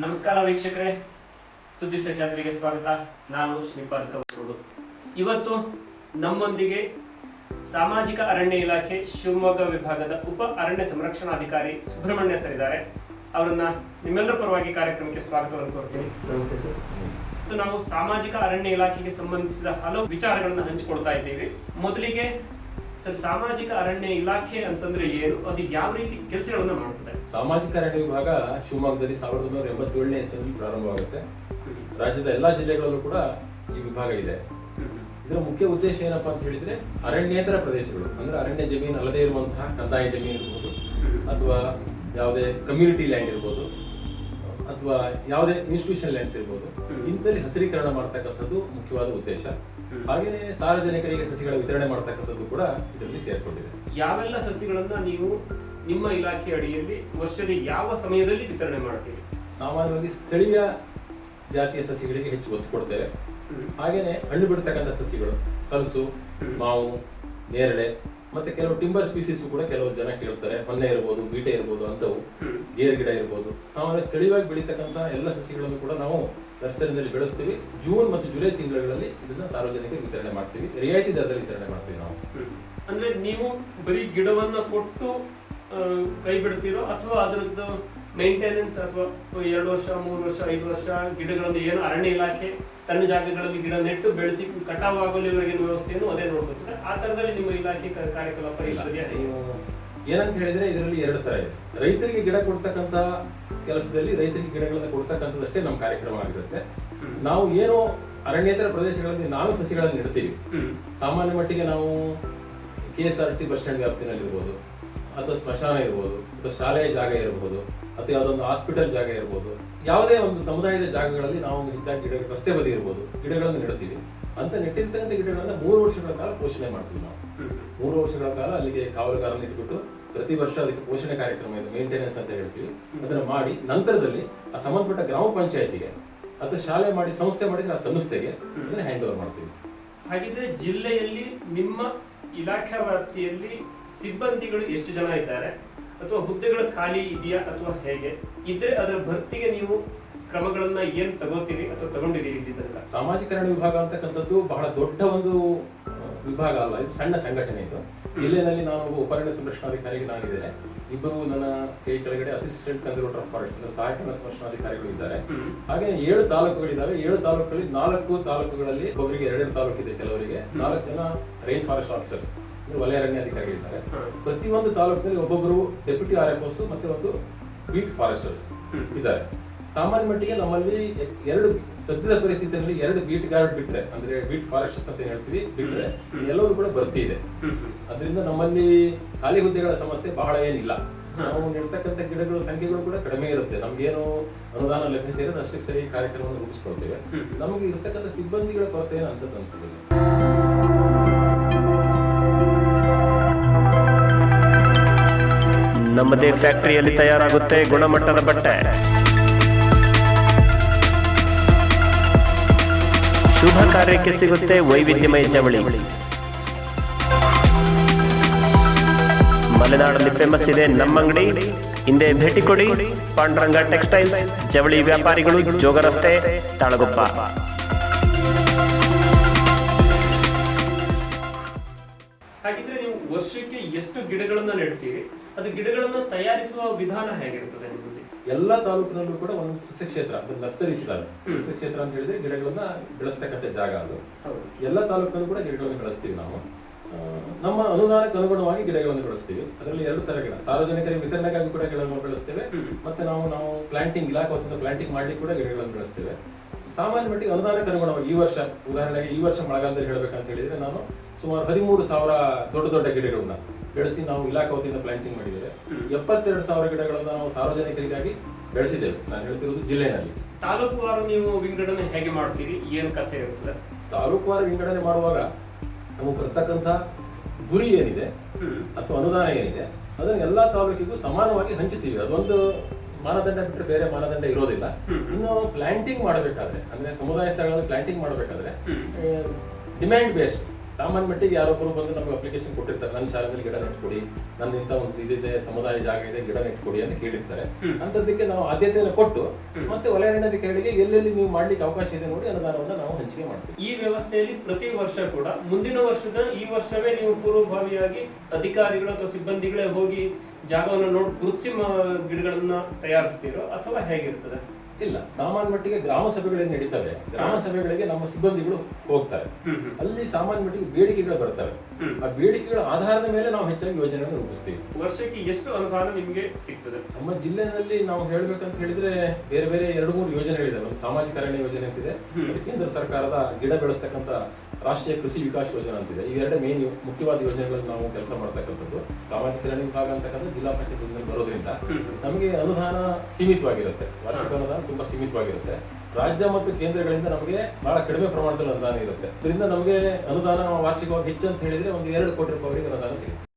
ನಮಸ್ಕಾರ ವೀಕ್ಷಕರೇ. ಸುದ್ದಿ ಸಹ್ಯಾದ್ರಿಗೆ ಸ್ವಾಗತ. ನಾನು ಶ್ರೀಪಾರ್ಥ ಇವತ್ತು ನಮ್ಮೊಂದಿಗೆ ಸಾಮಾಜಿಕ ಅರಣ್ಯ ಇಲಾಖೆ ಶಿವಮೊಗ್ಗ ವಿಭಾಗದ ಉಪ ಅರಣ್ಯ ಸಂರಕ್ಷಣಾಧಿಕಾರಿ ಸುಬ್ರಹ್ಮಣ್ಯ ಸರ್ ಇದ್ದಾರೆ. ಅವರನ್ನ ನಿಮ್ಮೆಲ್ಲರ ಪರವಾಗಿ ಕಾರ್ಯಕ್ರಮಕ್ಕೆ ಸ್ವಾಗತವನ್ನು ಕೋರ್ತೀನಿ. ನಮಸ್ತೆ ಸರ್ ನಾವು ಸಾಮಾಜಿಕ ಅರಣ್ಯ ಇಲಾಖೆಗೆ ಸಂಬಂಧಿಸಿದ ಹಲವು ವಿಚಾರಗಳನ್ನ ಹಂಚಿಕೊಳ್ತಾ ಇದ್ದೀವಿ. ಮೊದಲಿಗೆ ಸರ್ ಸಾಮಾಜಿಕ ಅರಣ್ಯ ಇಲಾಖೆ ಅಂತಂದ್ರೆ ಏನು? ಅದು ಯಾವ ರೀತಿ ಕೆಲಸಗಳನ್ನ ಮಾಡುತ್ತದೆ ಸಾಮಾಜಿಕ ಅರಣ್ಯ ವಿಭಾಗ ಶಿವಮೊಗ್ಗದಲ್ಲಿ ಸಾವಿರದ ಒಂಬೈನೂರ ಎಂಬತ್ತೇಳನೇ ಇಸ್ವಿಯಲ್ಲಿ ಪ್ರಾರಂಭವಾಗುತ್ತೆ. ರಾಜ್ಯದ ಎಲ್ಲಾ ಜಿಲ್ಲೆಗಳಲ್ಲೂ ಕೂಡ ಈ ವಿಭಾಗ ಇದೆ. ಇದರ ಮುಖ್ಯ ಉದ್ದೇಶ ಏನಪ್ಪಾ ಅಂತ ಹೇಳಿದ್ರೆ ಅರಣ್ಯೇತರ ಪ್ರದೇಶಗಳು ಅಂದ್ರೆ ಅರಣ್ಯ ಜಮೀನು ಅಲ್ಲದೆ ಇರುವಂತಹ ಕಂದಾಯ ಜಮೀನು ಇರಬಹುದು ಅಥವಾ ಯಾವುದೇ ಕಮ್ಯುನಿಟಿ ಲ್ಯಾಂಡ್ ಇರ್ಬೋದು ಅಥವಾ ಯಾವುದೇ ಇನ್ಸ್ಟಿಟ್ಯೂಷನ್ ಲ್ಯಾಂಡ್ಸ್ ಇರ್ಬೋದು. ಇಂಥಲ್ಲಿ ಹಸಿರೀಕರಣ ಮಾಡ್ತಕ್ಕಂಥದ್ದು ಮುಖ್ಯವಾದ ಉದ್ದೇಶ. ಹಾಗೆಯೇ ಸಾರ್ವಜನಿಕರಿಗೆ ಸಸಿಗಳ ವಿತರಣೆ ಮಾಡ್ತಕ್ಕಂಥದ್ದು ಕೂಡ ಇದರಲ್ಲಿ ಸೇರ್ಕೊಂಡಿದೆ. ಯಾವೆಲ್ಲ ಸಸಿಗಳನ್ನ ನೀವು ನಿಮ್ಮ ಇಲಾಖೆ ಅಡಿಯಲ್ಲಿ ವರ್ಷದ ಯಾವ ಸಮಯದಲ್ಲಿ ವಿತರಣೆ ಮಾಡ್ತೀರಿ? ಸಾಮಾನ್ಯವಾಗಿ ಸ್ಥಳೀಯ ಜಾತಿಯ ಸಸಿಗಳಿಗೆ ಹೆಚ್ಚು ಒತ್ತು ಕೊಡ್ತೇವೆ. ಹಾಗೇನೆ ಹಣ್ಣು ಬಿಡ್ತಕ್ಕಂಥ ಸಸಿಗಳು ಹಲಸು ಮಾವು ನೇರಳೆ ಮತ್ತೆ ಕೆಲವು ಟಿಂಬರ್ ಸ್ಪೀಸೀಸ್ ಕೂಡ ಕೆಲವು ಜನ ಕೇಳ್ತಾರೆ. ಹೊನ್ನೆ ಇರ್ಬೋದು ಬೀಟೆ ಇರ್ಬೋದು ಅಂತವು. ಗೇರ್ ಗಿಡ ಇರ್ಬೋದು. ಸಾಮಾನ್ಯ ಸ್ಥಳೀಯವಾಗಿ ಬೆಳೀತಕ್ಕಂಥ ಎಲ್ಲ ಸಸಿಗಳನ್ನು ಕೂಡ ನಾವು ನರ್ಸರಿನಲ್ಲಿ ಬೆಳೆಸ್ತೀವಿ. ಜೂನ್ ಮತ್ತು ಜುಲೈ ತಿಂಗಳುಗಳಲ್ಲಿ ಇದನ್ನ ಸಾರ್ವಜನಿಕರಿಗೆ ವಿತರಣೆ ಮಾಡ್ತೀವಿ. ರಿಯಾಯಿತಿ ದರದಲ್ಲಿ ವಿತರಣೆ ಮಾಡ್ತೀವಿ ನಾವು. ಅಂದ್ರೆ ನೀವು ಬರೀ ಗಿಡವನ್ನ ಕೊಟ್ಟು ಕೈ ಬಿಡ್ತೀರೋ ಅಥವಾ ಅದರದ್ದು ಮೇಂಟೆನೆನ್ಸ್ ಅಥವಾ ಎರಡು ವರ್ಷ ಮೂರು ವರ್ಷ ಐದು ವರ್ಷ ಗಿಡಗಳನ್ನು ಏನು ಅರಣ್ಯ ಇಲಾಖೆ ತನ್ನ ಜಾಗಗಳಲ್ಲಿ ಗಿಡ ನೆಟ್ಟು ಬೆಳೆಸಿ ಕಟಾವು ಆಗಲಿವರೆಗಿನ ವ್ಯವಸ್ಥೆಯನ್ನು ಅದೇ ನೋಡ್ಕೊತಾರೆ ಆ ತರದಲ್ಲಿ ನಿಮ್ಮ ಇಲಾಖೆ ಕಾರ್ಯಕಲಾಪ ನೀವು ಏನಂತ ಹೇಳಿದ್ರೆ ಇದರಲ್ಲಿ ಎರಡು ತರ ಇದೆ. ರೈತರಿಗೆ ಗಿಡ ಕೊಡ್ತಕ್ಕಂಥ ಕೆಲಸದಲ್ಲಿ ರೈತರಿಗೆ ಗಿಡಗಳನ್ನ ಕೊಡ್ತಕ್ಕಂಥದ್ದಷ್ಟೇ ನಮ್ಮ ಕಾರ್ಯಕ್ರಮ ಆಗಿರುತ್ತೆ. ನಾವು ಏನು ಅರಣ್ಯೇತರ ಪ್ರದೇಶಗಳಲ್ಲಿ ನಾವು ಸಸಿಗಳನ್ನು ನೆಡ್ತೀವಿ. ಸಾಮಾನ್ಯ ಮಟ್ಟಿಗೆ ನಾವು K S R C bus stand ವ್ಯಾಪ್ತಿನಲ್ಲಿ ಇರ್ಬೋದು ಅಥವಾ ಸ್ಮಶಾನ ಇರ್ಬೋದು ಅಥವಾ ಶಾಲೆಯ ಜಾಗ ಇರಬಹುದು ಅಥವಾ ಯಾವುದೊಂದು ಹಾಸ್ಪಿಟಲ್ ಜಾಗ ಇರ್ಬೋದು ಯಾವುದೇ ಒಂದು ಸಮುದಾಯದ ಜಾಗಗಳಲ್ಲಿ ನಾವು ಹೆಚ್ಚಾಗಿ ಗಿಡ ರಸ್ತೆ ಬದಿ ಇರ್ಬೋದು ಗಿಡಗಳನ್ನು ನೆಡ್ತೀವಿ ಅಂತ ನೆಟ್ಟಿರ್ತಕ್ಕಂಥ ಗಿಡಗಳನ್ನ ಮೂರು ವರ್ಷಗಳ ಕಾಲ ಪೋಷಣೆ ಮಾಡ್ತೀವಿ ನಾವು. ಮೂರು ವರ್ಷಗಳ ಕಾಲ ಅಲ್ಲಿಗೆ ಕಾವಲುಗಾರನ ಇಟ್ಬಿಟ್ಟು ಪ್ರತಿ ವರ್ಷ ಅದಕ್ಕೆ ಪೋಷಣೆ ಕಾರ್ಯಕ್ರಮ ಇದೆ ಮೇಂಟೆನೆನ್ಸ್ ಅಂತ ಹೇಳ್ತೀವಿ. ಅದನ್ನ ಮಾಡಿ ನಂತರದಲ್ಲಿ ಆ ಸಂಬಂಧಪಟ್ಟ ಗ್ರಾಮ ಪಂಚಾಯತಿಗೆ ಅಥವಾ ಶಾಲೆ ಮಾಡಿ ಸಂಸ್ಥೆ ಮಾಡಿದ್ರೆ ಆ ಸಂಸ್ಥೆಗೆ ಅದನ್ನ ಹ್ಯಾಂಡ್ ಓವರ್ ಮಾಡ್ತೀವಿ. ಹಾಗಿದ್ರೆ ಜಿಲ್ಲೆಯಲ್ಲಿ ನಿಮ್ಮ ಇಲಾಖಾ ವ್ಯಾಪ್ತಿಯಲ್ಲಿ ಸಿಬ್ಬಂದಿಗಳು ಎಷ್ಟು ಜನ ಇದ್ದಾರೆ? ಅಥವಾ ಹುದ್ದೆಗಳು ಖಾಲಿ ಇದೆಯಾ? ಅಥವಾ ಹೇಗೆ? ಇದ್ರೆ ಅದರ ಭರ್ತಿಗೆ ನೀವು ಕ್ರಮಗಳನ್ನ ಏನ್ ತಗೋತೀರಿ ಅಥವಾ ತಗೊಂಡಿದ್ದೀರಿ ಇಲ್ಲಿ ತನಕ ಸಾಮಾಜಿಕ ವಿಭಾಗ ಅಂತಕ್ಕಂಥದ್ದು ಬಹಳ ದೊಡ್ಡ ಒಂದು ವಿಭಾಗ ಅಲ್ಲ ಇದು ಸಣ್ಣ ಸಂಘಟನೆ ಇದು. ಜಿಲ್ಲೆಯಲ್ಲಿ ನಾನು ಒಬ್ಬ ಉಪರಣ್ಯ ಸಂರಕ್ಷಣಾಧಿಕಾರಿಗೆ ನಾನಿದ್ದೇನೆ. ಇಬ್ಬರು ನನ್ನ ಕೈ ಕೆಳಗಡೆ ಅಸಿಸ್ಟೆಂಟ್ ಕನ್ಸರ್ವೇಟರ್ ಆಫ್ ಫಾರೆಸ್ಟ್ ಅಂದ್ರೆ ಸಹಾಯಕ ಸಂರಕ್ಷಣಾಧಿಕಾರಿಗಳು ಇದ್ದಾರೆ. ಹಾಗೆ ಏಳು ತಾಲೂಕುಗಳಿದ್ದಾವೆ. ಏಳು ತಾಲೂಕುಗಳಲ್ಲಿ ನಾಲ್ಕು ತಾಲೂಕುಗಳಲ್ಲಿ ಒಬ್ಬರಿಗೆ ಎರಡೆರಡು ತಾಲೂಕು ಇದೆ ಕೆಲವರಿಗೆ ನಾಲ್ಕು ಜನ ರೈನ್ ಫಾರೆಸ್ಟ್ ಆಫೀಸರ್ಸ್ ವಲಯ ಅರಣ್ಯಾಧಿಕಾರಿಗಳಿದ್ದಾರೆ ಪ್ರತಿಯೊಂದು ತಾಲೂಕಿನಲ್ಲಿ ಒಬ್ಬೊಬ್ಬರು ಡೆಪ್ಯೂಟಿ ಆರ್ ಎಫ್ ಮತ್ತೆ ಒಂದು ಬೀಟ್ ಫಾರೆಸ್ಟರ್ಸ್. ಇದ್ದಾರೆ. ಸಾಮಾನ್ಯ ಮಟ್ಟಿಗೆ ನಮ್ಮಲ್ಲಿ ಎ- ಎರಡು ಸದ್ಯದ ಪರಿಸ್ಥಿತಿಯಲ್ಲಿ ಎರಡು ಬೀಟ್ ಗಾರ್ಡ್ ಬಿಟ್ರೆ ಅಂದ್ರೆ ಬೀಟ್ ಫಾರೆಸ್ಟರ್ಸ್ ಅಂತ ಹೇಳ್ತೀವಿ ಬಿಟ್ರೆ. ಎಲ್ಲರೂ ಕೂಡ ಬರ್ತಿದೆ. ಇದೆ ಅದರಿಂದ ನಮ್ಮಲ್ಲಿ ಖಾಲಿ ಹುದ್ದೆಗಳ ಸಮಸ್ಯೆ ಬಹಳ ಏನಿಲ್ಲ. ನಾವು ನೆಡ್ತಕ್ಕಂಥ ಗಿಡಗಳ ಸಂಖ್ಯೆಗಳು ಕೂಡ ಕಡಿಮೆ ಇರುತ್ತೆ. ನಮ್ಗೇನು ಅನುದಾನ ಲಭ್ಯತೆ ಇರೋದು ಅಷ್ಟಕ್ಕೆ ಸರಿ ಕಾರ್ಯಕ್ರಮವನ್ನು ರೂಪಿಸ್ಕೊಳ್ತೇವೆ. ನಮಗೆ ಇರ್ತಕ್ಕಂಥ ಸಿಬ್ಬಂದಿಗಳ ಕೊರತೆ ಏನು ಅಂತ ಅನ್ಸೋದಿಲ್ಲ ನಮ್ಮದೇ ಫ್ಯಾಕ್ಟರಿಯಲ್ಲಿ ತಯಾರಾಗುತ್ತೆ ಗುಣಮಟ್ಟದ ಬಟ್ಟೆ. ಶುಭ ಕಾರ್ಯಕ್ಕೆ ಸಿಗುತ್ತೆ ವೈವಿಧ್ಯಮಯ ಚವಳಿ. ಮಲೆನಾಡಲ್ಲಿ ಫೇಮಸ್ ಇದೆ ನಮ್ಮಂಗಡಿ ಹಿಂದೆ ಭೇಟಿ ಕೊಡಿ. ಪಾಂಡುರಂಗ ಟೆಕ್ಸ್ಟೈಲ್ಸ್ ಜವಳಿ ವ್ಯಾಪಾರಿಗಳು, ಜೋಗ ರಸ್ತೆ, ತಾಳಗುಪ್ಪ. ಹಾಗಿದ್ರೆ ನೀವು ವರ್ಷಕ್ಕೆ ಎಷ್ಟು ಗಿಡಗಳನ್ನ ನೆಡ್ತೀರಿ? ಅದು ಗಿಡಗಳನ್ನು ತಯಾರಿಸುವ ವಿಧಾನ ಹೇಗಿರ್ತದೆ ನಿಮ್ಮಲ್ಲಿ? ಎಲ್ಲ ತಾಲೂಕಿನಲ್ಲೂ ಕೂಡ ಒಂದು ಸಸ್ಯಕ್ಷೇತ್ರ ಅದು ನರ್ಸರೀಸ್ ಇದಾವೆ ಸಸ್ಯ ಕ್ಷೇತ್ರ ಅಂತ ಹೇಳಿದ್ರೆ ಗಿಡಗಳನ್ನ ಬೆಳೆಸ್ತಕ್ಕಂಥ ಜಾಗ ಅದು. ಎಲ್ಲ ತಾಲೂಕಿನಲ್ಲೂ ಕೂಡ ಗಿಡಗಳನ್ನು ಬೆಳೆಸ್ತೀವಿ ನಾವು. ನಮ್ಮ ಅನುದಾನಕ್ಕೆ ಅನುಗುಣವಾಗಿ ಗಿಡಗಳನ್ನು ಬೆಳೆಸ್ತೀವಿ. ಅದರಲ್ಲಿ ಎರಡು ತರ ಗಿಡ ಸಾರ್ವಜನಿಕರಿಗೆ ವಿತರಣೆಗಾಗಿ ಕೂಡ ಗಿಡಗಳನ್ನು ಬೆಳೆಸ್ತೇವೆ. ಮತ್ತೆ ನಾವು ನಾವು ಪ್ಲಾಂಟಿಂಗ್ ಇಲಾಖೆ ವತಿಯಿಂದ ಪ್ಲಾಂಟಿಂಗ್ ಮಾಡ್ಲಿಕ್ಕೆ ಕೂಡ ಗಿಡಗಳನ್ನು ಬೆಳೆಸ್ತೇವೆ. ಸಾಮಾನ್ಯ ಮಟ್ಟಿಗೆ ಅನುದಾನಕ್ಕೆ ಅನುಗುಣವಾಗಿ ಈ ವರ್ಷ ಉದಾಹರಣೆಗೆ ಈ ವರ್ಷ ಮಳೆಗಾಲದಲ್ಲಿ ಹೇಳಬೇಕಂತ ಹೇಳಿದ್ರೆ ನಾನು ಸುಮಾರು ಹದಿಮೂರು ಸಾವಿರ ದೊಡ್ಡ ದೊಡ್ಡ ಗಿಡಗಳನ್ನ ಬೆಳೆಸಿ ನಾವು ಇಲಾಖೆ ವತಿಯಿಂದ ಪ್ಲಾಂಟಿಂಗ್ ಮಾಡಿದ್ದೇವೆ. ಎಪ್ಪತ್ತೆರಡು ಸಾವಿರ ಗಿಡಗಳನ್ನು ನಾವು ಸಾರ್ವಜನಿಕರಿಗಾಗಿ ಬೆಳೆಸಿದ್ದೇವೆ. ನಾನು ಹೇಳ್ತಿರೋದು ಜಿಲ್ಲೆನಲ್ಲಿ. ತಾಲೂಕುವಾರು ನೀವು ವಿಂಗಡಣೆ ಹೇಗೆ ಮಾಡ್ತೀರಿ? ಏನು ಕಥೆ ಇರ್ತದೆ? ತಾಲೂಕುವಾರು ವಿಂಗಡಣೆ ಮಾಡುವಾಗ ನಮಗೆ ಬರ್ತಕ್ಕಂಥ ಗುರಿ ಏನಿದೆ ಅಥವಾ ಅನುದಾನ ಏನಿದೆ ಅದನ್ನು ಎಲ್ಲಾ ತಾಲೂಕಿಗೂ ಸಮಾನವಾಗಿ ಹಂಚುತ್ತೀವಿ ಅದೊಂದು ಮಾನದಂಡ ಬಿಟ್ಟರೆ ಬೇರೆ ಮಾನದಂಡ ಇರೋದಿಲ್ಲ. ಇನ್ನು ಪ್ಲಾಂಟಿಂಗ್ ಮಾಡಬೇಕಾದ್ರೆ ಅಂದ್ರೆ ಸಮುದಾಯ ಸ್ಥಳಗಳಲ್ಲಿ ಪ್ಲಾಂಟಿಂಗ್ ಮಾಡಬೇಕಾದ್ರೆ ಡಿಮ್ಯಾಂಡ್ ಬೇಸ್ಡ್ ಸಾಮಾನ್ಯ ಮಟ್ಟಿಗೆ ಯಾರೊಬ್ಬರು ಬಂದು ನಮಗೆ ಅಪ್ಲಿಕೇಶನ್ ಕೊಟ್ಟಿರ್ತಾರೆ. ನನ್ನ ಶಾಲೆಯಲ್ಲಿ ಗಿಡ ನೆಟ್ಕೊಡಿ. ನನ್ನ ಇಂಥ ಒಂದು ಇದಿದೆ ಸಮುದಾಯ ಜಾಗ ಇದೆ ಗಿಡ ನೆಟ್ಕೊಡಿ ಅಂತ ಕೇಳಿರ್ತಾರೆ. ಅಂತದಕ್ಕೆ ಅಂಥದ್ದಕ್ಕೆ ನಾವು ಆದ್ಯತೆಯನ್ನು ಕೊಟ್ಟು ಮತ್ತೆ ಮತ್ತೆ ವಲಯಾರಣ್ಯಾಧಿಕಾರಿಗೆ ಎಲ್ಲೆಲ್ಲಿ ನೀವು ಮಾಡ್ಲಿಕ್ಕೆ ಅವಕಾಶ ಇದೆ ನೋಡಿ ಅನುದಾನವನ್ನು ನಾವು ಹಂಚಿಕೆ ಮಾಡ್ತೀವಿ. ಈ ವ್ಯವಸ್ಥೆಯಲ್ಲಿ ಪ್ರತಿ ವರ್ಷ ಕೂಡ ಮುಂದಿನ ವರ್ಷದ ಈ ವರ್ಷವೇ ನೀವು ಪೂರ್ವಭಾವಿಯಾಗಿ ಅಧಿಕಾರಿಗಳು ಅಥವಾ ಸಿಬ್ಬಂದಿಗಳೇ ಹೋಗಿ ಜಾಗವನ್ನು ನೋಡಿ ಕೃತ್ರಿಮ ಗಿಡಗಳನ್ನ ತಯಾರಿಸ್ತೀರೋ ಅಥವಾ ಹೇಗಿರ್ತದೆ? ಇಲ್ಲ ಸಾಮಾನ್ಯ ಮಟ್ಟಿಗೆ ಗ್ರಾಮ ಸಭೆಗಳೇನು ನಡೀತವೆ. ಗ್ರಾಮ ಸಭೆಗಳಿಗೆ ನಮ್ಮ ಸಿಬ್ಬಂದಿಗಳು ಹೋಗ್ತಾರೆ. ಅಲ್ಲಿ ಸಾಮಾನ್ಯ ಮಟ್ಟಿಗೆ ಬೇಡಿಕೆಗಳು ಬರ್ತವೆ. ಆ ಬೇಡಿಕೆಗಳ ಆಧಾರದ ಮೇಲೆ ನಾವು ಹೆಚ್ಚಾಗಿ ಯೋಜನೆಗಳನ್ನು ರೂಪಿಸ್ತೀವಿ. ವರ್ಷಕ್ಕೆ ಎಷ್ಟು ಅನುದಾನ ನಿಮಗೆ ಸಿಗ್ತದೆ? ನಮ್ಮ ಜಿಲ್ಲೆನಲ್ಲಿ ನಾವು ಹೇಳ್ಬೇಕಂತ ಹೇಳಿದ್ರೆ ಬೇರೆ ಬೇರೆ ಎರಡು ಮೂರು ಯೋಜನೆಗಳಿದೆ. ಒಂದು ಸಾಮಾಜಿಕ ಅರಣ್ಯ ಯೋಜನೆ ಅಂತಿದೆ ಕೇಂದ್ರ ಸರ್ಕಾರದ ಗಿಡ ಬೆಳೆಸ್ತಕ್ಕಂತ ರಾಷ್ಟ್ರೀಯ ಕೃಷಿ ವಿಕಾಸ್ ಯೋಜನೆ ಅಂತಿದೆ. ಈ ಎರಡು ಮೇನ್ ಮುಖ್ಯವಾದ ಯೋಜನೆಗಳನ್ನು ನಾವು ಕೆಲಸ ಮಾಡ್ತಕ್ಕಂಥದ್ದು. ಸಾಮಾಜಿಕ ಅರಣ್ಯ ವಿಭಾಗ ಅಂತಕ್ಕಂಥ ಜಿಲ್ಲಾ ಪಂಚಾಯತ್ ಬರೋದ್ರಿಂದ. ನಮಗೆ ಅನುದಾನ ಸೀಮಿತವಾಗಿರುತ್ತೆ. ವಾರ್ಷಿಕ ಅನುದಾನ ತುಂಬಾ ಸೀಮಿತವಾಗಿರುತ್ತೆ. ರಾಜ್ಯ ಮತ್ತು ಕೇಂದ್ರಗಳಿಂದ ನಮಗೆ ಬಹಳ ಕಡಿಮೆ ಪ್ರಮಾಣದಲ್ಲಿ ಅನುದಾನ ಇರುತ್ತೆ. ಇದರಿಂದ ನಮಗೆ ಅನುದಾನ ವಾರ್ಷಿಕವಾಗಿ ಹೆಚ್ಚು ಅಂತ ಹೇಳಿದ್ರೆ ಒಂದು ಎರಡು ಕೋಟಿ ರೂಪಾಯಿವರೆಗೆ ಅನುದಾನ ಸಿಗುತ್ತೆ.